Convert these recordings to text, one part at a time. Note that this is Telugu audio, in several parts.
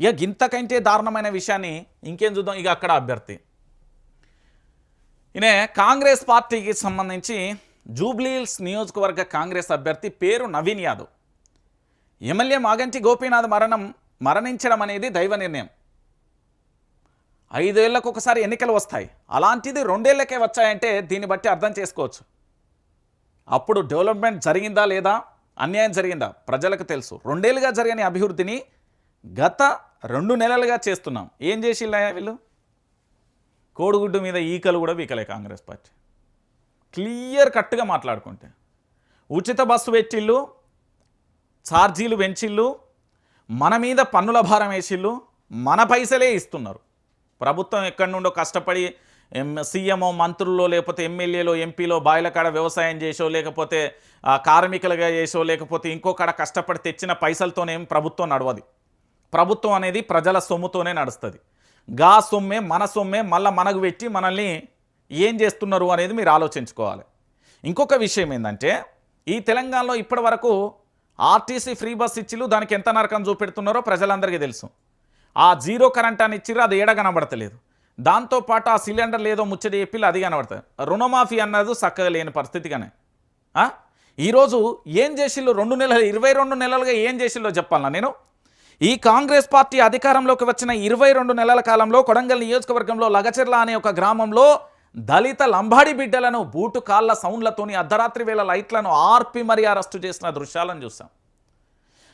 ఇక ఇంతకంటే దారుణమైన విషయాన్ని ఇంకేం చూద్దాం? ఇక అక్కడ అభ్యర్థి. ఈయన కాంగ్రెస్ పార్టీకి సంబంధించి జూబ్లీహిల్స్ నియోజకవర్గ కాంగ్రెస్ అభ్యర్థి పేరు నవీన్ యాదవ్. ఎమ్మెల్యే మాగంటి గోపీనాథ్ మరణం మరణించడం అనేది దైవ నిర్ణయం. ఐదేళ్ళకు ఒకసారి ఎన్నికలు వస్తాయి. అలాంటిది రెండేళ్ళకే వచ్చాయంటే దీన్ని బట్టి అర్థం చేసుకోవచ్చు. అప్పుడు డెవలప్మెంట్ జరిగిందా లేదా? అన్యాయం జరిగిందా? ప్రజలకు తెలుసు. రెండేళ్ళుగా జరిగిన అభివృద్ధిని గత రెండు నెలలుగా చేస్తున్నాం. ఏం చేసిల్లా వీళ్ళు? కోడిగుడ్డు మీద ఈకలు కూడా వీకలే కాంగ్రెస్ పార్టీ. క్లియర్ కట్గా మాట్లాడుకుంటే. ఉచిత బస్సు పెట్టిళ్ళు ఛార్జీలు పెంచిళ్ళు మన మీద పన్నుల భారం వేసిళ్ళు మన పైసలే ఇస్తున్నారు. ప్రభుత్వం ఎక్కడి నుండో కష్టపడి సీఎంఓ మంత్రుల్లో లేకపోతే ఎమ్మెల్యేలో ఎంపీలో బాయిల కాడ వ్యవసాయం చేసో లేకపోతే కార్మికులుగా చేసో లేకపోతే ఇంకో కాడ కష్టపడి తెచ్చిన పైసలతోనేం ప్రభుత్వం నడవదు. ప్రభుత్వం అనేది ప్రజల సొమ్ముతోనే నడుస్తుంది. గా సొమ్మే మన సొమ్మే మళ్ళీ మనకు పెట్టి మనల్ని ఏం చేస్తున్నారు అనేది మీరు ఆలోచించుకోవాలి. ఇంకొక విషయం ఏంటంటే ఈ తెలంగాణలో ఇప్పటి వరకు ఆర్టీసీ ఫ్రీ బస్ ఇచ్చిలు దానికి ఎంత నరకం చూపెడుతున్నారో ప్రజలందరికీ తెలుసు. ఆ జీరో కరెంట్ అని ఇచ్చిర్రు అది ఏడ కనబడతలేదు. దాంతోపాటు ఆ సిలిండర్ లేదో ముచ్చట చెప్పి అది కనబడుతుంది రుణమాఫీ అన్నది చక్కగా లేని పరిస్థితిగానే. ఈరోజు ఏం చేసిల్లో రెండు నెలలు ఇరవై రెండు నెలలుగా ఏం చేసిల్లో చెప్పాలన్నా నేను. ఈ కాంగ్రెస్ పార్టీ అధికారంలోకి వచ్చిన ఇరవై రెండు నెలల కాలంలో కొడంగల్ నియోజకవర్గంలో లగచెర్ల అనే ఒక గ్రామంలో దళిత లంబాడి బిడ్డలను బూటు కాళ్ళ సౌండ్లతోని అర్ధరాత్రి వేళ లైట్లను ఆర్పి మరీ అరెస్టు చేసిన దృశ్యాలను చూసాం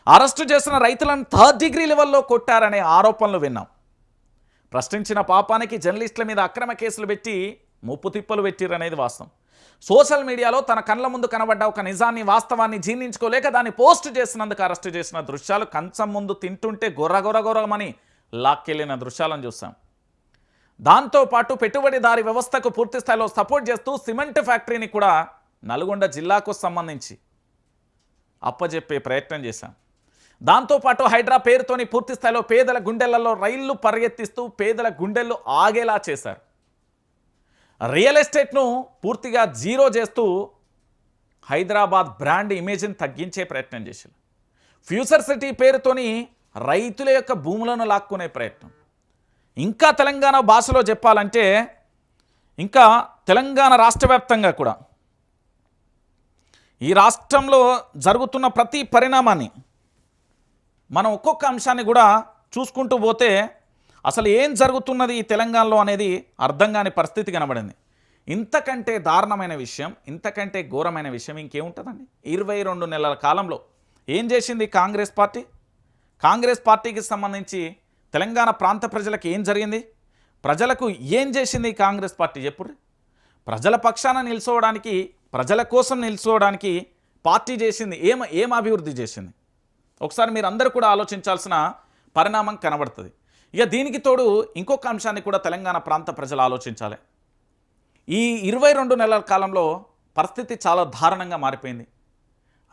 అరెస్టు చేసిన రైతులను థర్డ్ డిగ్రీ లెవెల్లో కొట్టారనే ఆరోపణలు విన్నాం. ప్రశ్నించిన పాపానికి జర్నలిస్టుల మీద అక్రమ కేసులు పెట్టి ముప్పు తిప్పలు పెట్టిరనేది వాస్తవం. సోషల్ మీడియాలో తన కళ్ళ ముందు కనబడ్డ ఒక నిజాన్ని వాస్తవాన్ని జీర్ణించుకోలేక దాన్ని పోస్ట్ చేసినందుకు అరెస్టు చేసిన దృశ్యాలు కంచం ముందు తింటుంటే గొర్రగొరగొరమని లాక్కెళ్ళిన దృశ్యాలను చూసాం దాంతోపాటు పెట్టుబడిదారి వ్యవస్థకు పూర్తి స్థాయిలో సపోర్ట్ చేస్తూ సిమెంట్ ఫ్యాక్టరీని కూడా నల్గొండ జిల్లాకు సంబంధించి అప్పజెప్పే ప్రయత్నం చేశాం. దాంతోపాటు హైడ్రా పేరుతోని పూర్తి స్థాయిలో పేదల గుండెలలో రైళ్ళు పరిగెత్తిస్తూ పేదల గుండెల్లో ఆగేలా చేశారు. రియల్ ఎస్టేట్ను పూర్తిగా జీరో చేస్తూ హైదరాబాద్ బ్రాండ్ ఇమేజ్ని తగ్గించే ప్రయత్నం చేశారు ఫ్యూచర్ సిటీ పేరుతోని రైతుల యొక్క భూములను లాక్కునే ప్రయత్నం. ఇంకా తెలంగాణ భాషలో చెప్పాలంటే ఇంకా తెలంగాణ రాష్ట్ర కూడా ఈ రాష్ట్రంలో జరుగుతున్న ప్రతి పరిణామాన్ని మనం ఒక్కొక్క అంశాన్ని కూడా చూసుకుంటూ పోతే అసలు ఏం జరుగుతున్నది ఈ తెలంగాణలో అనేది అర్థం కాని పరిస్థితి కనబడింది. ఇంతకంటే దారుణమైన విషయం ఇంతకంటే ఘోరమైన విషయం ఇంకేముంటుందండి? ఇరవై రెండు నెలల కాలంలో ఏం చేసింది కాంగ్రెస్ పార్టీ? కాంగ్రెస్ పార్టీకి సంబంధించి తెలంగాణ ప్రాంత ప్రజలకు ఏం జరిగింది? ప్రజలకు ఏం చేసింది కాంగ్రెస్ పార్టీ చెప్పుడు ప్రజల పక్షాన నిల్చోవడానికి ప్రజల కోసం నిల్చోవడానికి పార్టీ చేసింది ఏం ఏం అభివృద్ధి చేసింది? ఒకసారి మీరు అందరూ కూడా ఆలోచించాల్సిన పరిణామం కనబడుతుంది. ఇక దీనికి తోడు ఇంకొక అంశాన్ని కూడా తెలంగాణ ప్రాంత ప్రజలు ఆలోచించాలి. ఈ ఇరవై రెండు నెలల కాలంలో పరిస్థితి చాలా దారుణంగా మారిపోయింది.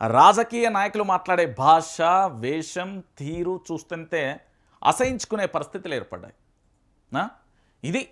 రాజకీయ నాయకులు మాట్లాడే భాష వేషం తీరు చూస్తుంటే అసహించుకునే పరిస్థితులు ఏర్పడ్డాయి. ఇది